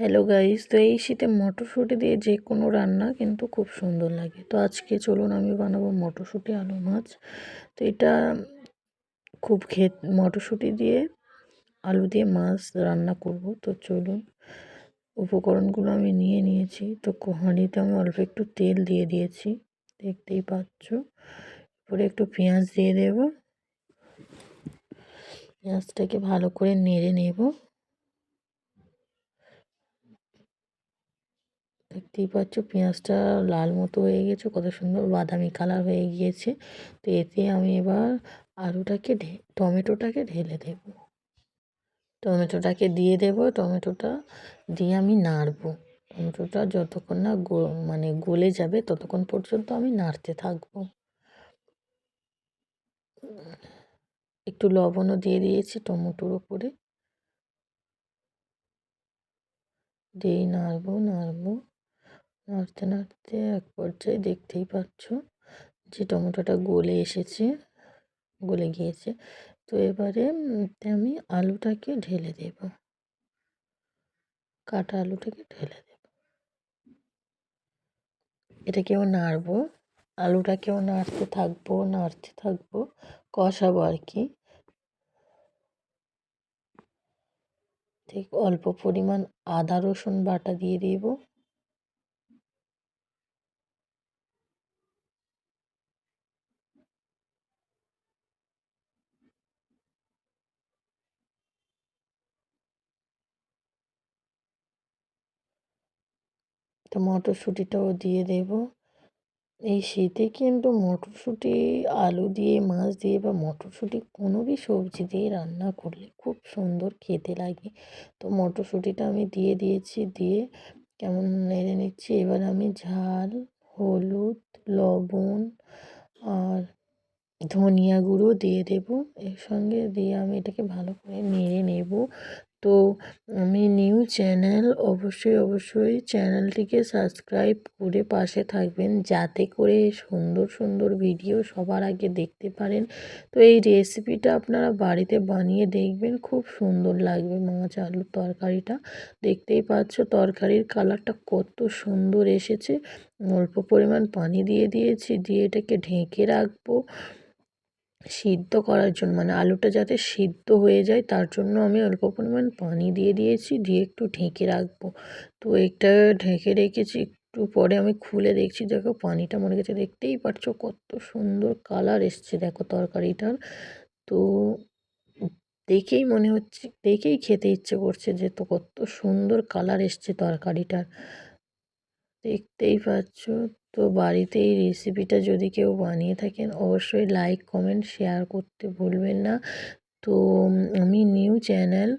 Hello guys তো এই শীতে মটরশুঁটি দিয়ে যে কোনো রান্না কিন্তু খুব সুন্দর লাগে। তো আজকে চলুন, আমি বানাবো মটরশুঁটি, আলু, মাছ। তো এটা খুব খেত মটরশুঁটি দিয়ে, আলু দিয়ে মাছ রান্না করব। তো চলুন, উপকরণগুলো আমি নিয়ে নিয়েছি। তো হাঁড়িতে আমি অল্প একটু তেল দিয়ে দিয়েছি, দেখতেই পাচ্ছ। এরপরে একটু পেঁয়াজ দিয়ে দেব। পেঁয়াজটাকে ভালো করে নেড়ে নেব। দেখতেই পাচ্ছ, পেঁয়াজটা লাল মতো হয়ে গেছে, কত সুন্দর বাদামি কালার হয়ে গিয়েছে। তো এতে আমি এবার আলুটাকে টমেটোটাকে ঢেলে দেব। টমেটোটাকে দিয়ে দেব, টমেটোটা দিয়ে আমি নাড়বো। টমেটোটা যতক্ষণ না মানে গলে যাবে, ততক্ষণ পর্যন্ত আমি নাড়তে থাকব। একটু লবণও দিয়ে দিয়েছি টমেটোর ওপরে। দিয়ে নাড়বো নাড়বো। নাড়তে নাড়তে এক পর্যায়ে দেখতেই পাচ্ছ যে টমেটোটা গলে এসেছে, গলে গিয়েছে। তো এবারে আমি আলুটাকে ঢেলে দেব। কাটা আলুটাকে ঢেলে দেব। এটাকেও নাড়বো। আলুটাকেও নাড়তে থাকব নাড়তে থাকব, কষাবো আর কি। ঠিক অল্প পরিমাণ আদা, রসুন বাটা দিয়ে দিব। তো মটরশুঁটিটাও দিয়ে দেব। এই শীতে কিন্তু মটরশুঁটি, আলু দিয়ে, মাছ দিয়ে বা মটরশুঁটি কোনো বি সবজি দিয়ে রান্না করলে খুব সুন্দর খেতে লাগে। তো মটরশুঁটিটা আমি দিয়ে দিয়েছি, দিয়ে কেমন নেড়ে নিচ্ছি? এবার আমি ঝাল, হলুদ, লবণ আর ধনিয়া গুঁড়ো দিয়ে দেব। এর সঙ্গে দিয়ে আমি এটাকে ভালো করে নেড়ে নেব। তো আমি নিউ চ্যানেল অবশ্যই অবশ্যই চ্যানেলটিকে সাবস্ক্রাইব করে পাশে থাকবেন। যাতে করে সুন্দর সুন্দর ভিডিও সবার আগে দেখতে পারেন। তো এই রেসিপিটা আপনারা বাড়িতে বানিয়ে দেখবেন, খুব সুন্দর লাগবে মাছ আলুর তরকারিটা। দেখতেই পাচ্ছ তরকারির কালারটা কত সুন্দর এসেছে। অল্প পরিমাণ পানি দিয়ে দিয়েছি, দিয়ে এটাকে ঢেকে রাখব। সিদ্ধ করার জন্য মানে আলুটা যাতে সিদ্ধ হয়ে যায়, তার জন্য আমি অল্প পরিমাণ পানি দিয়ে দিয়েছি, দিয়ে একটু ঢেকে রাখব। তো এটা ঢেকে রেখেছি, একটু পরে আমি খুলে দেখছি, দেখো পানিটা মনে গেছে, দেখতেই পারছ কত সুন্দর কালার এসছে, দেখো তরকারিটার। তো দেখেই মনে হচ্ছে, দেখেই খেতে ইচ্ছে করছে যে তো কত সুন্দর কালার এসছে তরকারিটার। দেখতেই পাচ্ছ তো বাড়িতে এই রেসিপিটা যদি কেউ বানিয়ে থাকেন, অবশ্যই লাইক কমেন্ট শেয়ার করতে ভুলবেন না। তো আমি নিউ চ্যানেল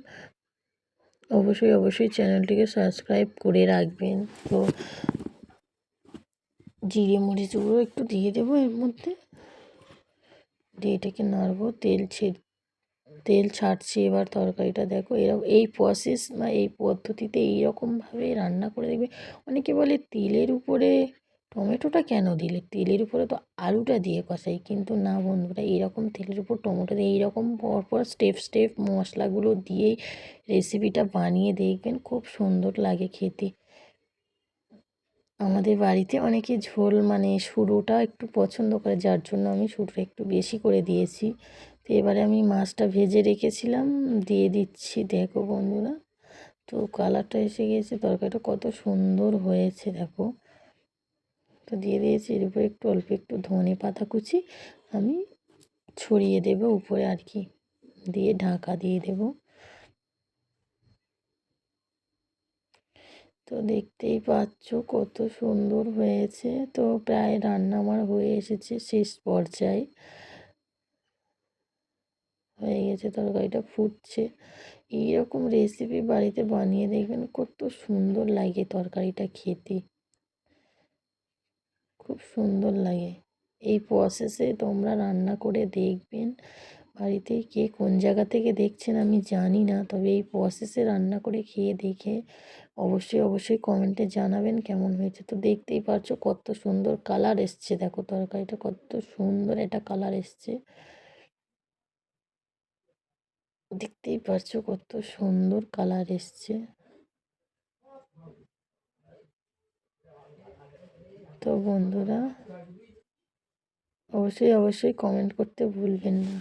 অবশ্যই অবশ্যই চ্যানেলটিকে সাবস্ক্রাইব করে রাখবেন। তো জিরে মরিচগুলো একটু দিয়ে দেবো এর মধ্যে। দিয়ে এটাকে নাড়বো, তেল ছেড়ে তেল ছাড়ছি এবার তরকারিটা, দেখো এরকম এই প্রসেস বা এই পদ্ধতিতে এইরকমভাবে রান্না করে দেখবে। অনেকে বলে তেলের উপরে টমেটোটা কেন দিলে? তেলের উপরে তো আলুটা দিয়ে কষাই। কিন্তু না বন্ধুরা এইরকম তেলের উপর টমেটো দিয়ে এইরকম পরপর স্টেপ স্টেপ মশলাগুলো দিয়েই রেসিপিটা বানিয়ে দেখবেন খুব সুন্দর লাগে খেতে। আমাদের বাড়িতে অনেকে ঝোল মানে শুরুটা একটু পছন্দ করে, যার জন্য আমি শুরুটা একটু বেশি করে দিয়েছি। তো এবারে আমি মাছটা ভেজে রেখেছিলাম, দিয়ে দিচ্ছি। দেখো বন্ধুরা, তো কালারটা এসে গিয়েছে তরকারিটা কত সুন্দর হয়েছে, দেখো। তো দিয়ে দিয়েছি, এর উপরে একটু অল্প একটু ধনে পাতা কুচি, আমি ছড়িয়ে দেব উপরে আর কি, দিয়ে ঢাকা দিয়ে দেব। তো দেখতেই পাচ্ছ কত সুন্দর হয়েছে, তো প্রায় রান্না আমার হয়ে এসেছে শেষ পর্যায়ে। হয়ে গেছে তরকারিটা, ফুটছে। এইরকম রেসিপি বাড়িতে বানিয়ে দেখবেন কত সুন্দর লাগে তরকারিটা খেতে। খুব সুন্দর লাগে। এই প্রসেসে তোমরা রান্না করে দেখবেন। বাড়িতে কে কোন জায়গা থেকে দেখছেন আমি জানি না, তবে এই প্রসেসে রান্না করে খেয়ে দেখে অবশ্যই অবশ্যই কমেন্টে জানাবেন কেমন হয়েছে। তো দেখতেই পারছ কত সুন্দর কালার এসছে। দেখো তরকারিটা কত সুন্দর এটা কালার এসছে। দেখতেই পারছ কত সুন্দর কালার এসছে। তো বন্ধুরা অবশ্যই অবশ্যই কমেন্ট করতে ভুলবেন না।